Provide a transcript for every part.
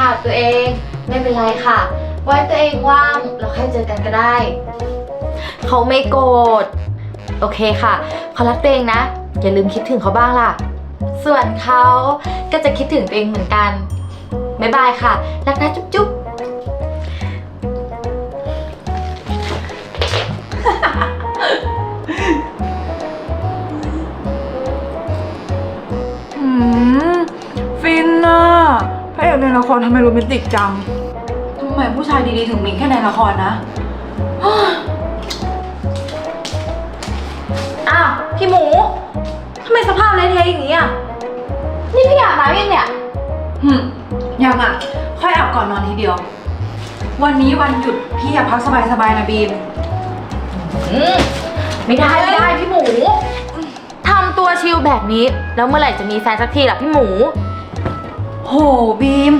ค่ะตัวเองไม่เป็นไรค่ะ ไว้ตัวเองว่างเราค่อยเจอกันก็ได้ เขาไม่โกรธโอเคค่ะเขารักตัวเองนะ อย่าลืมคิดถึงเขาบ้างล่ะ ส่วนเขาก็จะคิดถึงตัวเองเหมือนกันบ๊ายบายค่ะ รักนะจุ๊บจุ๊บ ในละครทำไมโรแมนติกจัง ทำไมผู้ชายดีๆถึงมีแค่ในละครนะอ้าวพี่หมู ทำไมสภาพเละเทะอย่างนี้อะ นี่พี่อาบน้ำยังเนี่ยหึยังอะ ค่อยอาบก่อนนอนทีเดียว วันนี้วันหยุดพี่อยากพักสบายๆนะบีม อืมไม่ได้ไม่ได้พี่หมู ทำตัวชิลแบบนี้ แล้วเมื่อไหร่จะมีแฟนสักทีล่ะพี่หมู โหบีม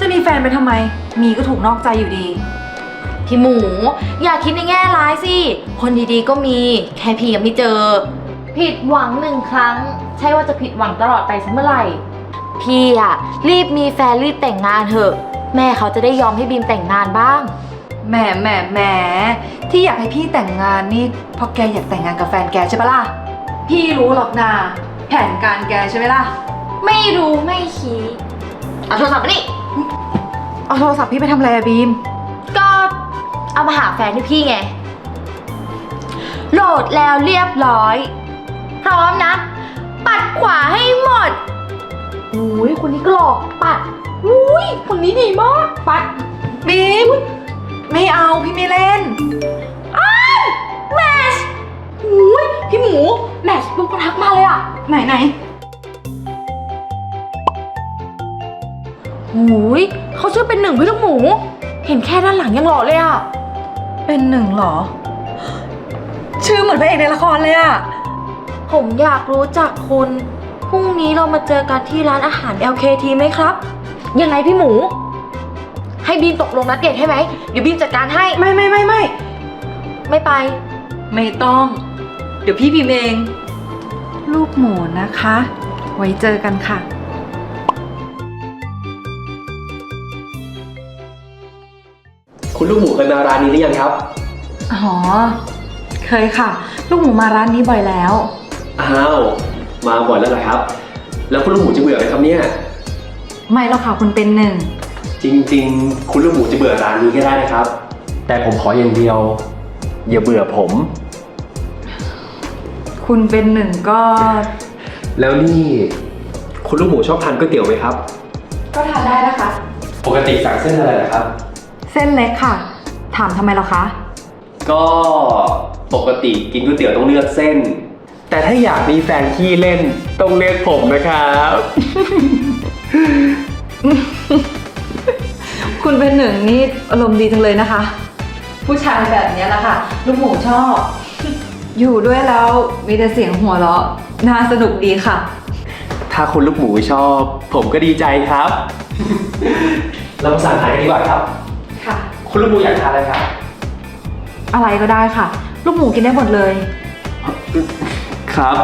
จะมีแฟนไปทำไม มีก็ถูกนอกใจอยู่ดี พี่หมู อย่าคิดในแง่ร้ายสิ คนดีๆก็มี แค่พี่ยังไม่เจอ ผิดหวังหนึ่งครั้ง ใช่ว่าจะผิดหวังตลอดไปเสมอไหร่ พี่อะรีบมีแฟนรีบแต่งงานเถอะ แม่เขาจะได้ยอมให้บีมแต่งงานบ้าง แหมแหมแหมที่อยากให้พี่แต่งงานนี่เพราะแกอยากแต่งงานกับแฟนแกใช่ปะล่ะ พี่รู้หรอกนาแผนการแกใช่ไหมล่ะ ไม่รู้ไม่ชี้ เอาโทรศัพท์มานี่ เอาโทรศัพท์พี่ไปทำอะไรอะบีม ก็เอามาหาแฟนที่พี่ไง โหลดแล้วเรียบร้อย พร้อมนะ ปัดขวาให้หมดอุ้ยคนนี้ก็หลอกปัดอุ้ยคนนี้ดีมาก ปัดบีม ไม่เอาพี่ไม่เล่นแมชอุ้ยพี่หมู แมชปุ๊บก็ทักมาเลยอะ ไหนไหน อุ้ยเขาชื่อเป็นหนึ่งพี่ลูกหมู เห็นแค่ด้านหลังยังหล่อเลยอะเป็นหนึ่งเหรอ ชื่อเหมือนพระเอกในละครเลยอะผมอยากรู้จักคุณพรุ่งนี้เรามาเจอกันที่ร้านอาหาร LKT ไหมครับ ยังไงพี่หมู ให้บีมตกลงนัดเดทให้ไหมเดี๋ยวบีมจัดการให้ ไม่ไม่ไม่ไม่ไม่ไป ไม่ต้อง เดี๋ยวพี่พิมพ์เอง ลูกหมูนะคะ ไว้เจอกันค่ะ คุณลูกหมูเคยมาร้านนี้หรือยังครับ อ๋อ เคยค่ะ ลูกหมูมาร้านนี้บ่อยแล้ว อ้าว มาบ่อยแล้วเหรอครับ แล้วคุณลูกหมูจะเบื่อไหมครับเนี่ย ไม่แล้วค่ะคุณเป็นหนึ่ง จริง ๆ คุณลูกหมูจะเบื่อร้านนี้ก็ได้นะครับ แต่ผมขออย่างเดียว อย่าเบื่อผม คุณเป็นหนึ่งก็ แล้วนี่ คุณลูกหมูชอบทานก๋วยเตี๋ยวไหมครับ ก็ทานได้นะคะ ปกติสั่งเส้นอะไรเหรอครับ เส้นเล็กค่ะ ถามทำไมเหรอคะ ก็ปกติกินก๋วยเตี๋ยวต้องเลือกเส้น แต่ถ้าอยากมีแฟนขี้เล่นต้องเลือกผมนะครับ คุณเป็นหนึ่งนี่อารมณ์ดีจังเลยนะคะ ผู้ชายแบบนี้แหละค่ะ ลูกหมูชอบ อยู่ด้วยแล้วมีแต่เสียงหัวเราะน่าสนุกดีค่ะ ถ้าคุณลูกหมูชอบ ผมก็ดีใจครับ เรามาสั่งอาหารกันดีกว่าครับ ค่ะคุณลูกหมูอยากทานอะไรครับอะไรก็ได้ค่ะ ลูกหมูกินได้หมดเลย ครับ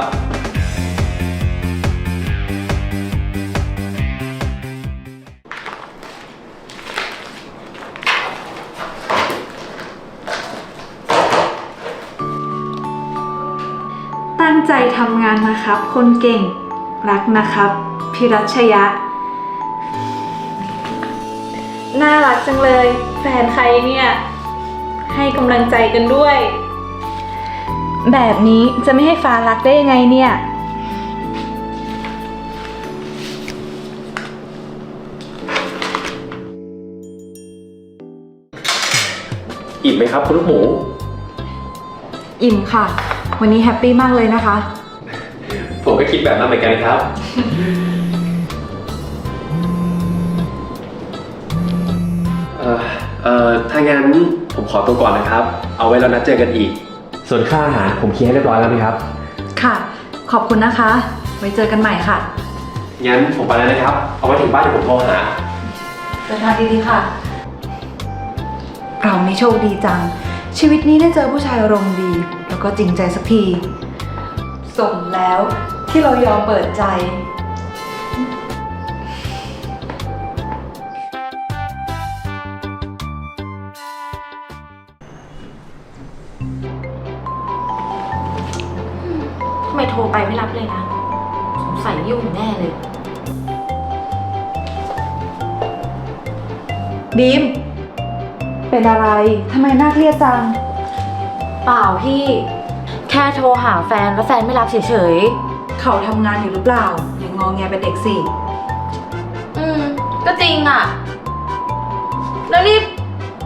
ตั้งใจทำงานนะครับ คนเก่ง รักนะครับ พิรัชยะ น่ารักจังเลย แฟนใครเนี่ย ให้กำลังใจกันด้วย แบบนี้จะไม่ให้ฟ้ารักได้ยังไงเนี่ย อิ่มไหมครับคุณลูกหมู อิ่มค่ะ วันนี้แฮปปี้มากเลยนะคะ ผมก็คิดแบบนั้นเหมือนกันครับ อ่อเอ่อถ้างั้นผมขอตัวก่อนนะครับ เอาไว้เรานัดเจอกันอีก ส่วนค่าอาหารผมเคลียร์ให้เรียบร้อยแล้วนะครับ ค่ะ ขอบคุณนะคะ ไว้เจอกันใหม่ค่ะงั้นผมไปแล้วนะครับ เอาไว้ถึงบ้านเดี๋ยวผมโทรหา เดินทางดีๆค่ะ เรานี่โชคดีจัง ชีวิตนี้ได้เจอผู้ชายอารมณ์ดี แล้วก็จริงใจสักที สมแล้วที่เรายอมเปิดใจ ไมโทรไปไม่รับเลยนะ สงสัยยุ่งแน่เลย บีม เป็นอะไร ทำไมน่าเครียดจัง เปล่าพี่ แค่โทรหาแฟนแล้วแฟนไม่รับเฉยเขาทำงานอยู่หรือเปล่า อย่างงอแงเป็นเด็กสิ ๆ อืม ก็จริงอะแล้วนี่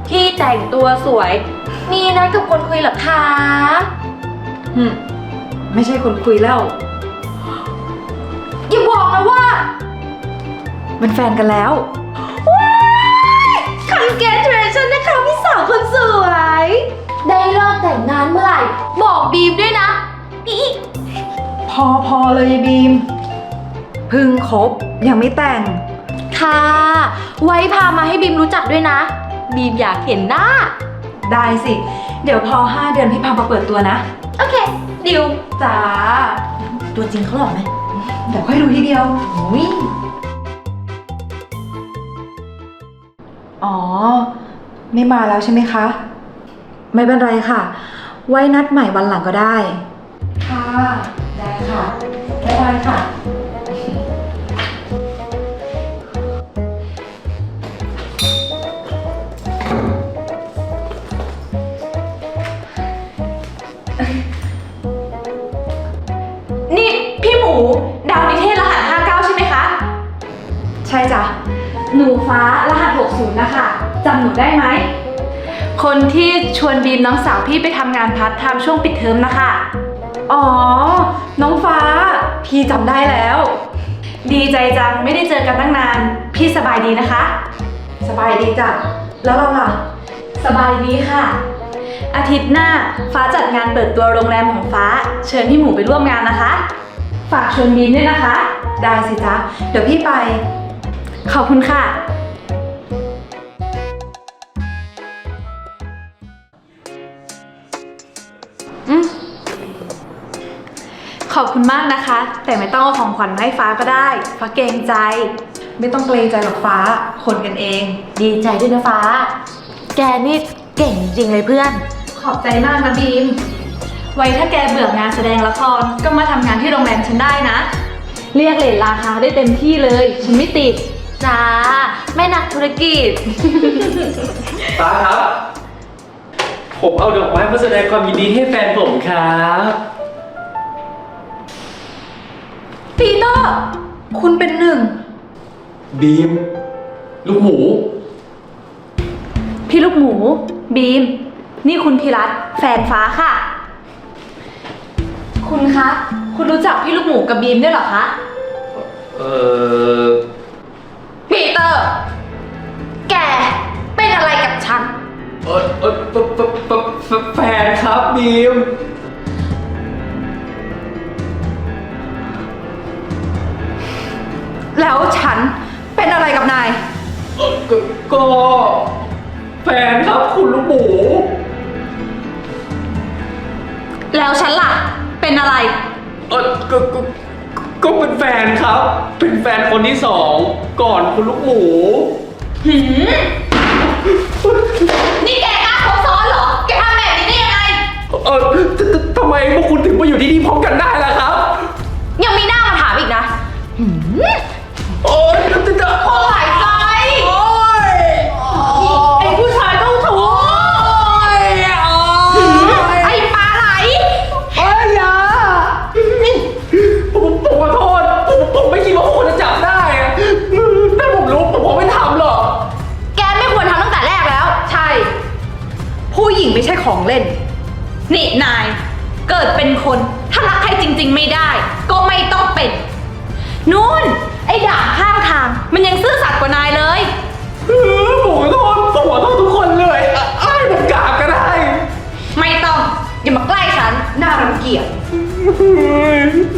พี่แต่งตัวสวย มีนัดกับคนคุยเหรอคะ หึ ไม่ใช่คนคุยแล้ว อย่าบอกนะว่า เป็นแฟนกันแล้ว congratulation นะคะพี่สาวคนสวย ได้เลิกแต่งงานเมื่อไหร่ บอกบีมด้วยนะอีพอพอเลยยายบีม พึ่งคบยังไม่แต่ง ค่ะ ไว้พามาให้บีมรู้จักด้วยนะ บีมอยากเห็นหน้า ได้สิ เดี๋ยวพอ 5 เดือนพี่พามาเปิดตัวนะ โอเค ดิวจ้าตัวจริงเขาหล่อไหมเดี๋ยวค่อยดูทีเดียวอุ้ยอ๋อ ไม่มาแล้วใช่ไหมคะ ไม่เป็นไรค่ะ ไว้นัดใหม่วันหลังก็ได้ ค่ะ ได้ค่ะ บ๊ายบายค่ะ วนบีมน้องสาวพี่ไปทำงานพาร์ทไทม์ช่วงปิดเทอมนะคะ อ๋อ น้องฟ้า พี่จำได้แล้ว ดีใจจังไม่ได้เจอกันตั้งนาน พี่สบายดีนะคะ สบายดีจ้ะ แล้วเราล่ะ สบายดีค่ะ อาทิตย์หน้าฟ้าจัดงานเปิดตัวโรงแรมของฟ้า เชิญพี่หมูไปร่วมงานนะคะ ฝากชวนบีมด้วยนะคะ ได้สิจ๊ะ เดี๋ยวพี่ไป ขอบคุณค่ะ ขอบคุณมากนะคะ แต่ไม่ต้องเอาของขวัญมาให้ฟ้าก็ได้ ฟ้าเกรงใจ ไม่ต้องเกรงใจหรอกฟ้า คนกันเอง ดีใจด้วยนะฟ้า แกนี่เก่งจริงเลยเพื่อน ขอบใจมากนะบีม ไว้ถ้าแกเบื่องานแสดงละครก็มาทำงานที่โรงแรมฉันได้นะ เรียกเลทราคาได้เต็มที่เลย ฉันไม่ติด จ้าแม่นักธุรกิจ ฟ้าครับ ผมเอาดอกไม้มาแสดงความยินดีให้แฟนผมครับ ปีเตอร์ คุณเป็นหนึ่ง บีม ลูกหมู พี่ลูกหมู บีม นี่คุณพิรัตแฟนฟ้าค่ะ คุณคะ คุณรู้จักพี่ลูกหมูกับบีมด้วยเหรอคะ เอ่อปีเตอร์ แก เป็นอะไรกับฉัน เออเออปปปปแฟนครับบีม ก็ก็แฟนครับคุณลูกหมู แล้วฉันล่ะ เป็นอะไร เออก็ก็ก็เป็นแฟนครับ เป็นแฟนคนที่สองก่อนคุณลูกหมู หืม นี่แกกล้าคบซ้อนเหรอ แกทำแบบนี้ได้ยังไง เออทททำไมพวกคุณถึงมาอยู่ที่นี่พร้อมกันได้ล่ะครับ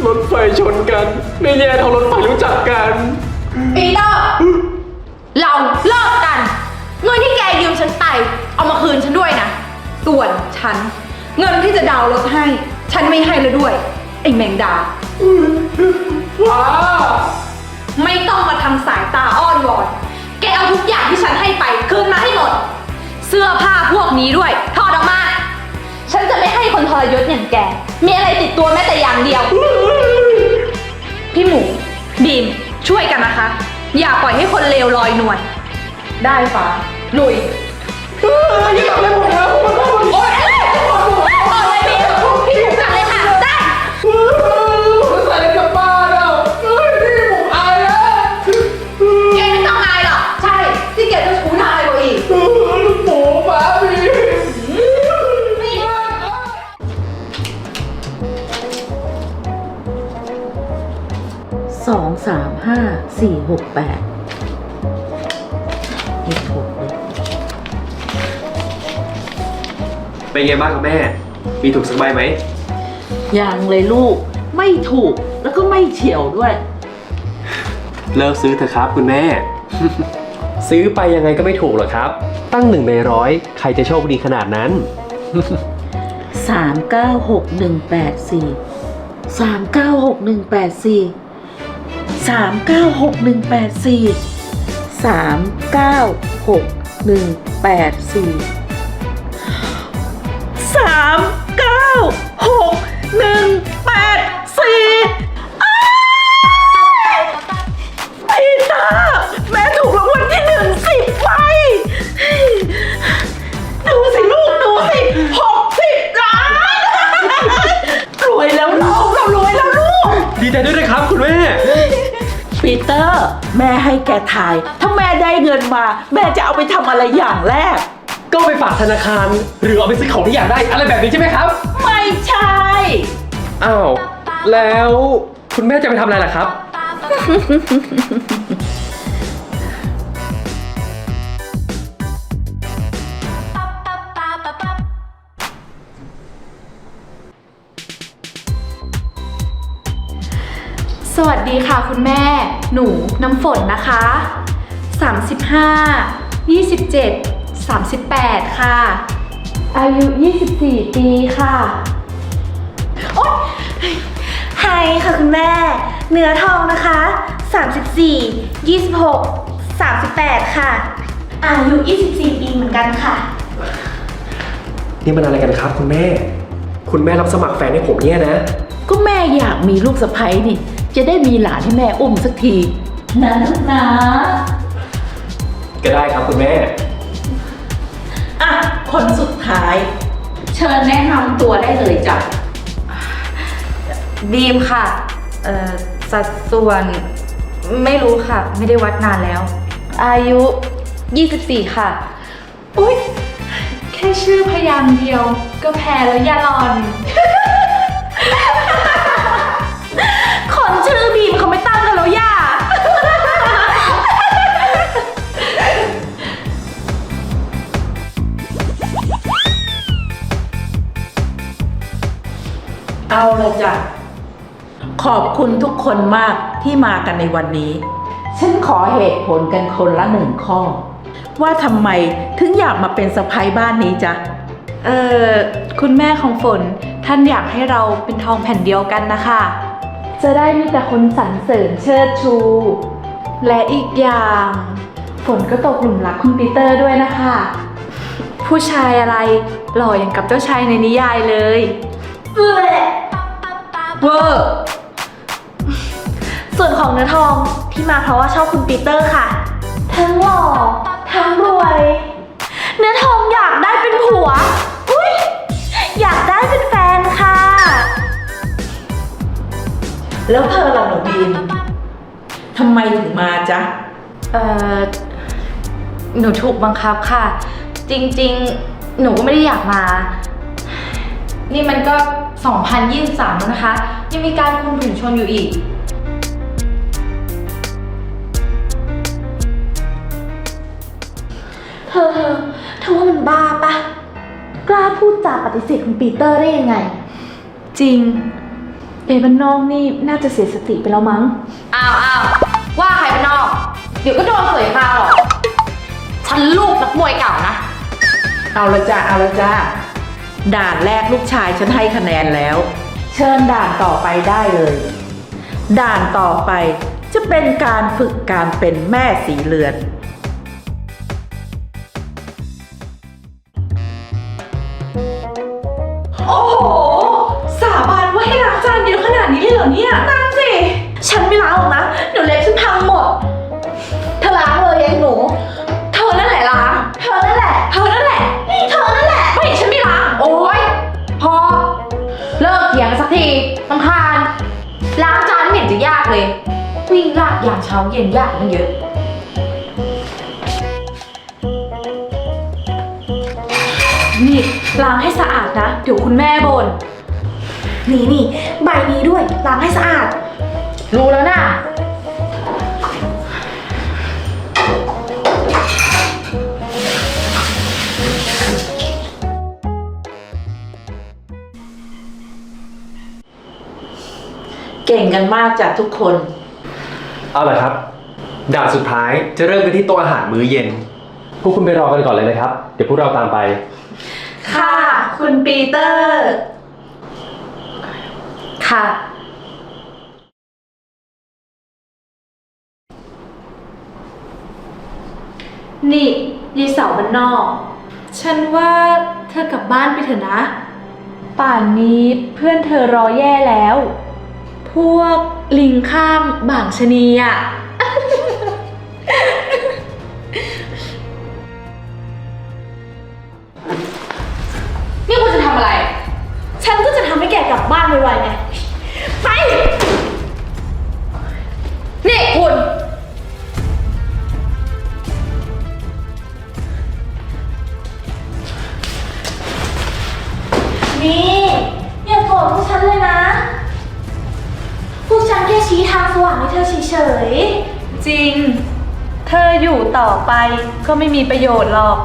รถไฟชนกัน ไม่แย่เท่ารถไฟรู้จักกัน ปีเตอร์ เราเลิกกัน เงินที่แกยืมฉันไป เอามาคืนฉันด้วยนะ ส่วนฉัน เงินที่จะดาวน์รถให้ ฉันไม่ให้แล้วด้วย ไอ้แมงดา ว้า ไม่ต้องมาทำสายตาอ้อนวอน แกเอาทุกอย่างที่ฉันให้ไปคืนมาให้หมด เสื้อผ้าพวกนี้ด้วย ถอดออกมา ฉันจะไม่ให้คนทรยศอย่างแก มีอะไรติดตัวแม้แต่อย่างเดียว พี่หมู บีม ช่วยกันนะคะ อย่าปล่อยให้คนเลวลอยนวล ได้ฟ้าลุย ไงบ้างครับแม่ มีถูกสักใบไหม ยังเลยลูกไม่ถูกแล้วก็ไม่เฉียวด้วย เลิกซื้อเถอะครับคุณแม่ ซื้อไปยังไงก็ไม่ถูกหรอกครับ ตั้งหนึ่งในร้อยใครจะโชคดีขนาดนั้น สามเก้าหกหนึ่งแปดสี่สามเก้าหกหนึ่งแปดสี่สามเก้าหกหนึ่งแปดสี่สามเก้าหกหนึ่งแปดสี่ สามเก้าหกหนึ่งแปดสี่ไอ้ตาแม่ถูกรางวัลที่หนึ่งสิบใบดูสิลูกดูสิหกสิบล้านรวยแล้วลูกเรารวยแล้วลูก ดีใจด้วยนะครับคุณแม่ ปีเตอร์ แม่ให้แกถ่าย ถ้าแม่ได้เงินมา แม่จะเอาไปทำอะไรอย่างแรก ก็ไปฝากธนาคาร หรือเอาไปซื้อของที่อยากได้อะไรแบบนี้ใช่ไหมครับ ไม่ใช่ อ้าว แล้วคุณแม่จะไปทำอะไรล่ะครับ สวัสดีค่ะคุณแม่ หนูน้ำฝนนะคะ 35 27 38 ค่ะ อายุ 24 ปีค่ะไฮค่ะคุณแม่ เนื้อทองนะคะ 34 26 38 ค่ะ อายุ 24 ปีเหมือนกันค่ะ นี่มันอะไรกันครับคุณแม่ คุณแม่รับสมัครแฟนให้ผมเนี่ยนะ ก็แม่อยากมีลูกสะใภ้นี่ จะได้มีหลานให้แม่อุ้มสักทีนะลูกนะ ก็ได้ครับคุณแม่ อะ คนสุดท้าย เชิญแนะนำตัวได้เลยจ้ะ บีมค่ะ เอ่อ สัดส่วนไม่รู้ค่ะ ไม่ได้วัดนานแล้ว อายุ 24 ค่ะ อุ๊ย แค่ชื่อพยางค์เดียว ก็แพ้แล้วยาลอนคน เอาละจ้ะ ขอบคุณทุกคนมากที่มากันในวันนี้ ฉันขอเหตุผลกันคนละหนึ่งข้อ ว่าทำไมถึงอยากมาเป็นสะพ้ายบ้านนี้จ๊ะ เอ่อคุณแม่ของฝนท่านอยากให้เราเป็นทองแผ่นเดียวกันนะคะ จะได้มีแต่คนสรรเสริญเชิดชู และอีกอย่าง ฝนก็ตกหลุมรักคุณปีเตอร์ด้วยนะคะ ผู้ชายอะไรหล่ออย่างกับเจ้าชายในนิยายเลย เวอร์ส่วนของเนื้อทองที่มาเพราะว่าชอบคุณปีเตอร์ค่ะ ทั้งหล่อทั้งรวย เนื้อทองอยากได้เป็นผัว อุ้ยอยากได้เป็นแฟนค่ะ แล้วเธอล่ะหนูบีมทำไมถึงมาจ๊ะ เอ่อ หนูถูกบังคับค่ะ จริงๆ หนูก็ไม่ได้อยากมา นี่มันก็ 2023 แล้วนะคะ ยังมีการคุมถุงชนอยู่อีก เธอเธอเธอว่ามันบ้าปะกล้าพูดจาปฏิเสธคุณปีเตอร์ได้ยังไง จริง เอบันนอกนี่น่าจะเสียสติไปแล้วมั้ง อ้าวอ้าวว่าใครเป็นนอก เดี๋ยวก็โดนเสยคางหรอก ฉันลูกนักมวยเก่านะ เอาละจ้ะเอาละจ้ะ ด่านแรกลูกชายฉันให้คะแนนแล้ว เชิญด่านต่อไปได้เลย ด่านต่อไปจะเป็นการฝึกการเป็นแม่สีเลือน โอ้โห สาบานว่าให้ลยเหรอเนี่ยนั่นสิ ฉันไม่ล้างหรอกนะ เดี๋ยวเล็บฉันพังหมด วิ่งลากอย่างเช้าเย็นยากมันเยอะ นี่ล้างให้สะอาดนะ เดี๋ยวคุณแม่บ่นนี่นี่ใบนี้ด้วยล้างให้สะอาด รู้แล้วน่ะเก่งกันมากจากทุกคน เอาละครับ ด่านสุดท้ายจะเริ่มกันที่โต๊ะอาหารมื้อเย็น พวกคุณไปรอกันก่อนเลยนะครับ เดี๋ยวพวกเราตามไป ค่ะ คุณปีเตอร์ ค่ะ นี่ยายสาวบ้านนอก ฉันว่าเธอกลับบ้านไปเถอะนะ ป่านนี้เพื่อนเธอรอแย่แล้ว พวกลิงข้ามบางชะนีอะนี่คุณจะทำอะไร ฉันก็จะทำให้แกกลับบ้านไวๆไง ไป นี่คุณ ค่ชี้ทางสว่างให้เธอเฉยจริง เธออยู่ต่อไปก็ไม่มีประโยชน์หรอก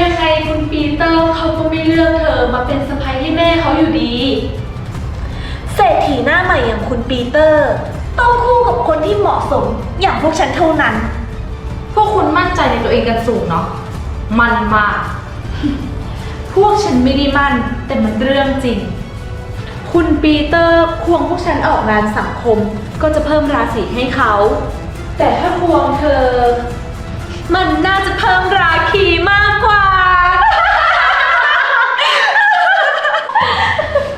ยังไงคุณปีเตอร์เขาก็ไม่เลือกเธอมาเป็นสะพ้ายให้แม่เขาอยู่ดีๆเศรษฐีหน้าใหม่อย่างคุณปีเตอร์ ต้องคู่กับคนที่เหมาะสมอย่างพวกฉันเท่านั้น พวกคุณมั่นใจในตัวเองกันสูงเนาะ มันมาก พวกฉันไม่ได้มั่นแต่มันเรื่องจริง คุณปีเตอร์ควงพวกฉันออกงานสังคม ก็จะเพิ่มราศีให้เขา แต่ถ้าควงเธอ มันน่าจะเพิ่มราคีมากกว่า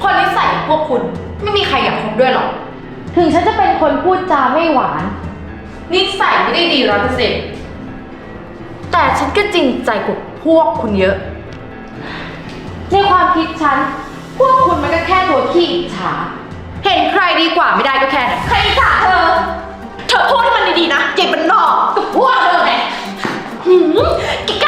คนนิสัยพวกคุณไม่มีใครอยากคบด้วยหรอก ถึงฉันจะเป็นคนพูดจาไม่หวาน นิสัยไม่ได้ดีร้อยเปอร์เซ็นต์แต่ฉันก็จริงใจกับพวกคุณเยอะ ในความคิดฉัน พวกคุณมันก็แค่ตัวขี้อิจฉา เห็นใครดีกว่าไม่ได้ก็แค่นั้นใครด่าเธอ เธอพูดให้มันดีๆนะเก่งเป็นนอกก็พวกเธอไงหืมแก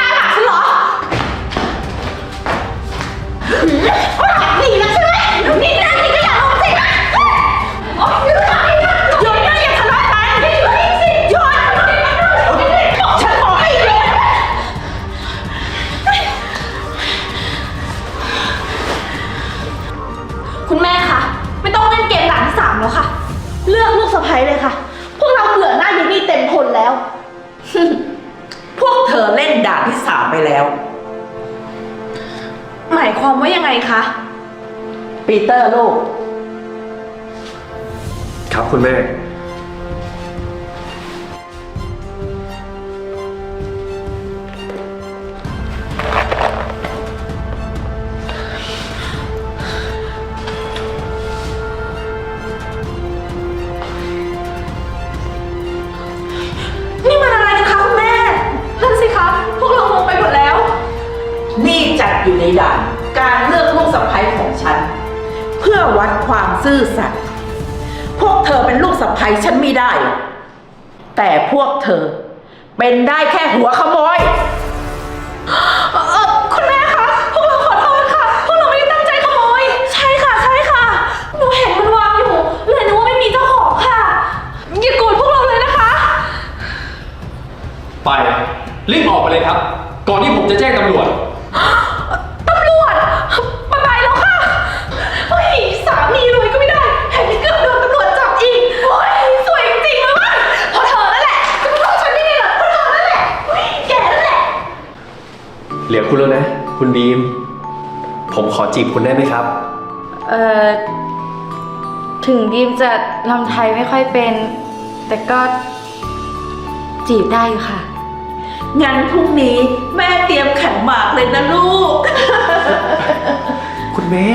ครับคุณแม่นี่มันอะไรกันคะคุณแม่นั่นสิคะพวกเรางงไปหมดแล้ว นี่จัดอยู่ในด่าน การเลือกลูกสะใภ้ของฉัน เพื่อวัดความซื่อสัตย์พวกเธอ เป็นลูกสะใภ้ฉันไม่ได้หรอกแต่พวกเธอ เป็นได้แค่หัวขโมย เออคุณแม่คะ พวกเราขอโทษค่ะ พวกเราไม่ได้ตั้งใจขโมย ใช่ค่ะ ใช่ค่ะ หนูเห็นมันวางอยู่ เลยนึกว่าไม่มีเจ้าของค่ะ อย่าโกรธพวกเราเลยนะคะ ไป รีบออกไปเลยครับ ก่อนที่ผมจะแจ้งตำรวจ จะลำไทยไม่ค่อยเป็น แต่ก็จีบได้อยู่ค่ะ งั้นพรุ่งนี้แม่เตรียมขันหมากเลยนะลูก คุณแม่